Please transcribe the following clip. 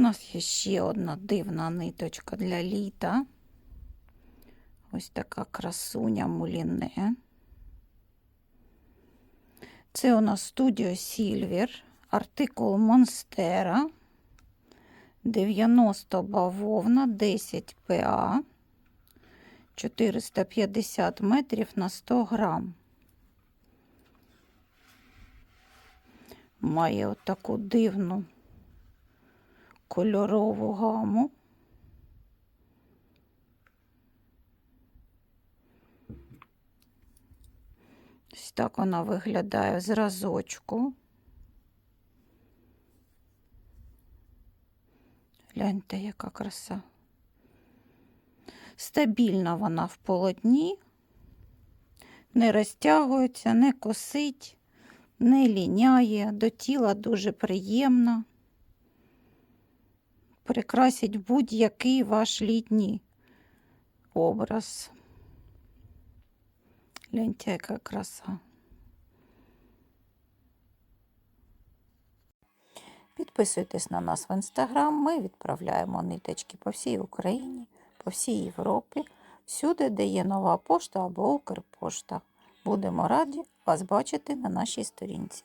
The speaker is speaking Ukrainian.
нас є ще одна дивна ниточка для літа. Ось така красуня муліне. Це у нас Studio Silver, артикул Monstera, 90 бавовна, 10 ПА, 450 метрів на 100 грам. Має отаку дивну кольорову гаму. Ось так вона виглядає в зразочку. Гляньте, яка краса. Стабільна вона в полотні, не розтягується, не косить, не ліняє, до тіла дуже приємна. Прикрасить будь-який ваш літній образ. Гляньте, яка краса. Підписуйтесь на нас в інстаграм. Ми відправляємо ниточки по всій Україні, по всій Європі, всюди, де є нова пошта або Укрпошта. Будемо раді вас бачити на нашій сторінці.